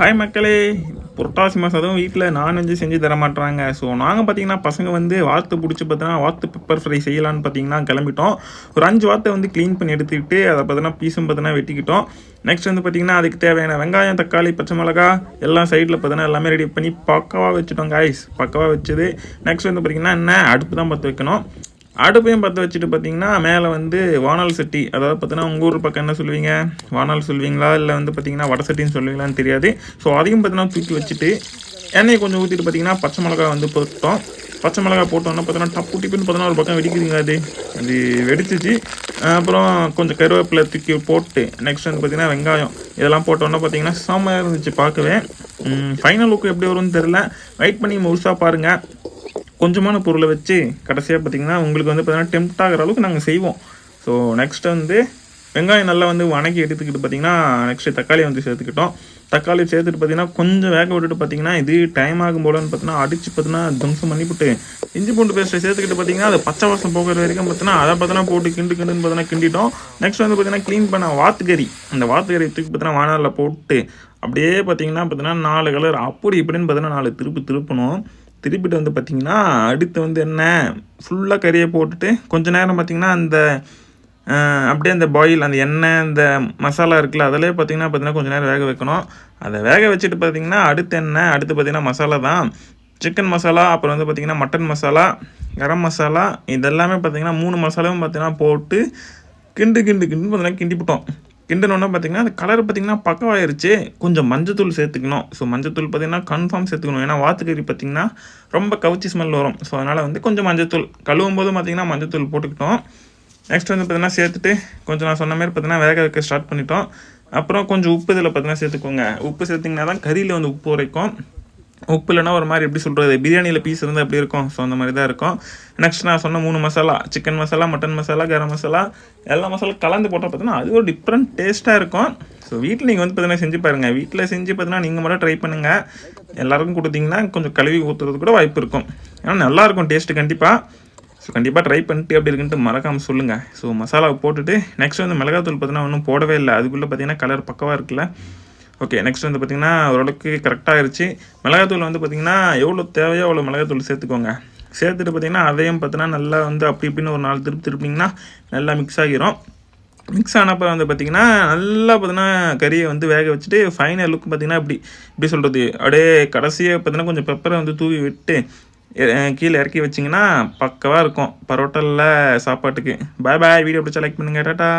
Hi மக்களே. புரட்டாசி மாதம் அதுவும் வீட்டில் நான்வெஜ் செஞ்சு தர மாட்டாங்க ஸோ நாங்கள் பார்த்தீங்கன்னா பசங்க வந்து வாத்து பிடிச்சி பார்த்தீங்கன்னா வாத்து பெப்பர் ஃப்ரை செய்யலான்னு பார்த்தீங்கன்னா கிளம்பிட்டோம். ஒரு அஞ்சு வாத்தை வந்து க்ளீன் பண்ணி எடுத்துக்கிட்டு அதை பார்த்தீங்கன்னா பீஸும் பார்த்தீங்கன்னா வெட்டிக்கிட்டோம். நெக்ஸ்ட் வந்து பார்த்தீங்கன்னா அதுக்கு தேவையான வெங்காயம் தக்காளி பச்சை மிளகா எல்லாம் சைடில் பார்த்தீங்கன்னா எல்லாமே ரெடி பண்ணி பக்கவாக வச்சுட்டோம் காய்ஸ் பக்கவாக வச்சது. நெக்ஸ்ட் வந்து பார்த்தீங்கன்னா என்ன அடுப்பு தான் பார்த்து வைக்கணும். அடுப்பையும் பற்ற வச்சுட்டு பார்த்தீங்கன்னா மேலே வந்து வானல் சட்டி. அதாவது பார்த்தீங்கன்னா உங்கள் ஊர் பக்கம் என்ன சொல்லுவீங்க? வானல் சொல்லுவீங்களா? இல்லை வந்து பார்த்தீங்கன்னா வடை சட்டின்னு சொல்லுவீங்களான்னு தெரியாது. ஸோ அதையும் பார்த்தீங்கன்னா தூக்கி வச்சுட்டு எண்ணெயை கொஞ்சம் ஊற்றிட்டு பார்த்தீங்கன்னா பச்சை மிளகா வந்து போட்டோம் பச்சை மிளகா போட்டோன்னா பார்த்தீங்கன்னா டப்பு டிப்புன்னு பார்த்தீங்கன்னா ஒரு பக்கம் வெடிக்குதுங்க அது. அது வெடிச்சிச்சு. அப்புறம் கொஞ்சம் கருவேப்பிலை தூக்கி போட்டு நெக்ஸ்ட் வந்து பார்த்தீங்கன்னா வெங்காயம். இதெல்லாம் போட்டோன்னா பார்த்தீங்கன்னா செம்மையாக இருந்துச்சு பார்க்கவே. ஃபைனல் லுக் எப்படி வரும்னு தெரில வெயிட் பண்ணி முழுசாக பாருங்கள் கொஞ்சமான பொருளை வச்சு கடைசியாக பார்த்தீங்கன்னா உங்களுக்கு வந்து பார்த்தீங்கன்னா டெம்ட் ஆகிற அளவுக்கு நாங்கள் செய்வோம். ஸோ நெக்ஸ்ட் வந்து வெங்காயம் நல்லா வந்து வணக்கி எடுத்துக்கிட்டு பார்த்தீங்கன்னா நெக்ஸ்ட்டு தக்காளி வந்து சேர்த்துக்கிட்டோம். தக்காளி சேர்த்துட்டு பார்த்தீங்கன்னா கொஞ்சம் வேக விட்டுட்டு பார்த்தீங்கன்னா இது டைம் ஆகும் போலன்னு பார்த்தீங்கன்னா அடிச்சு பார்த்தீங்கன்னா தம்சம் பண்ணிவிட்டு இஞ்சி பூண்டு பேஸ்ட்டை சேர்த்துக்கிட்டு பார்த்தீங்கன்னா அது பச்சை வாசம் போகிற வரைக்கும் பார்த்தீங்கன்னா அதை பார்த்தீங்கன்னா போட்டு கிண்டு கிண்டுன்னு பார்த்தீங்கன்னா கிண்டிட்டோம். நெக்ஸ்ட் வந்து பார்த்தீங்கன்னா க்ளீன் பண்ண வாத்துக்கறி. அந்த வாத்துக்கறி தூக்கி பார்த்தீங்கன்னா வானலில் போட்டு அப்படியே பார்த்தீங்கன்னா பார்த்தீங்கன்னா நாலு கலர் அப்படி இப்படின்னு பார்த்தீங்கன்னா நாலு திருப்பு திருப்பணும். திருப்பிட்டு வந்து பார்த்திங்கன்னா அடுத்து வந்து என்ன ஃபுல்லாக கறியை போட்டுட்டு கொஞ்ச நேரம் பார்த்திங்கன்னா அந்த அப்படியே அந்த பாயில் அந்த எண்ணெய் அந்த மசாலா இருக்குல்ல அதிலே பார்த்திங்கன்னா பார்த்திங்கன்னா கொஞ்சம் நேரம் வேக வைக்கணும். அதை வேக வச்சுட்டு பார்த்திங்கன்னா அடுத்து என்ன அடுத்து பார்த்திங்கன்னா மசாலா தான். சிக்கன் மசாலா அப்புறம் வந்து பார்த்திங்கன்னா மட்டன் மசாலா கரம் மசாலா இதெல்லாமே பார்த்திங்கன்னா மூணு மசாலாவும் பார்த்திங்கன்னா போட்டு கிண்டு கிண்டு கிண்டு பார்த்திங்கன்னா கிண்டிவிட்டோம் கிண்டனோன்னா பார்த்தீங்கன்னா அந்த கலர் பார்த்தீங்கன்னா பக்கவாயிருச்சு. கொஞ்சம் மஞ்சத்தூள் சேர்த்துக்கணும். ஸோ மஞ்சத்தூள் பார்த்தீங்கன்னா கன்ஃபார்ம் சேர்த்துக்கணும். ஏன்னா வாத்துக்கறி பார்த்தீங்கன்னா ரொம்ப கவுச்சி ஸ்மெல் வரும். ஸோ அதனால் வந்து கொஞ்சம் மஞ்சத்தூள் கழுவும் போது பார்த்தீங்கன்னா மஞ்சத்தூள் போட்டுக்கிட்டோம். நெக்ஸ்ட் வந்து பார்த்தீங்கன்னா சேர்த்துட்டு கொஞ்சம் நான் சொன்ன மாதிரி பார்த்தீங்கன்னா வேக வைக்க ஸ்டார்ட் பண்ணிட்டோம். அப்புறம் கொஞ்சம் உப்பு இதில் பார்த்தீங்கன்னா சேர்த்துக்கோங்க. உப்பு சேர்த்திங்கன்னா தான் கறியில் வந்து உப்பு உரைக்கும். உப்பு இல்லைனா ஒரு மாதிரி எப்படி சொல்கிறது பிரியாணியில் பீஸ் இருந்தால் எப்படி இருக்கும்? ஸோ அந்த மாதிரி தான் இருக்கும். நெக்ஸ்ட் நான் சொன்ன மூணு மசாலா சிக்கன் மசாலா மட்டன் மசாலா கரம் மசாலா எல்லா மசாலா கலந்து போட்டால் பார்த்தீங்கன்னா அது ஒரு டிஃப்ரெண்ட் டேஸ்ட்டாக இருக்கும். ஸோ வீட்டில் நீங்கள் வந்து பார்த்தீங்கன்னா செஞ்சு பாருங்கள் வீட்டில் செஞ்சு பார்த்தீங்கன்னா நீங்கள் மட்டும் ட்ரை பண்ணுங்கள் எல்லாருக்கும் கொடுத்தீங்கன்னா கொஞ்சம் கழுவி ஊற்றுறது கூட வாய்ப்பு இருக்கும். ஏன்னா நல்லாயிருக்கும் டேஸ்ட்டு கண்டிப்பாக ஸோ கண்டிப்பாக ட்ரை பண்ணிட்டு அப்படி இருக்குன்ட்டு மறக்காமல் சொல்லுங்கள் ஸோ மசாலாவை போட்டுட்டு நெக்ஸ்ட் வந்து மிளகாத்தூள் பார்த்தீங்கன்னா ஒன்றும் போடவே இல்லை. அதுக்குள்ளே பார்த்தீங்கன்னா கலர் பக்கவாக இருக்குல்ல. ஓகே நெக்ஸ்ட் வந்து பார்த்திங்கன்னா ஓரளவுக்கு கரெக்டாக ஆயிடுச்சு மிளகாத்தூள் வந்து பார்த்திங்கன்னா எவ்வளோ தேவையோ அவ்வளோ மிளகாத்தூள் சேர்த்துக்கோங்க. சேர்த்துட்டு பார்த்திங்கன்னா அதையும் பார்த்தீங்கன்னா நல்லா வந்து அப்படி இப்படின்னு ஒரு நாலு திருப்பி திருப்பிங்கன்னா நல்லா மிக்ஸ் ஆகிரும். மிக்ஸ் ஆனப்போ வந்து பார்த்திங்கன்னா நல்லா பார்த்தீங்கன்னா கறியை வந்து வேக வச்சுட்டு ஃபைனல் லுக் பார்த்திங்கன்னா இப்படி இப்படி சொல்கிறது அப்படியே கடைசியாக பார்த்தீங்கன்னா கொஞ்சம் பெப்பரை வந்து தூவி விட்டு கீழே இறக்கி வச்சிங்கன்னா பக்கவாக இருக்கும். பரோட்டாவில் சாப்பாட்டுக்கு. பாய் பாய் வீடியோ பிடிச்சா லைக் பண்ணுங்கள் டாட்டா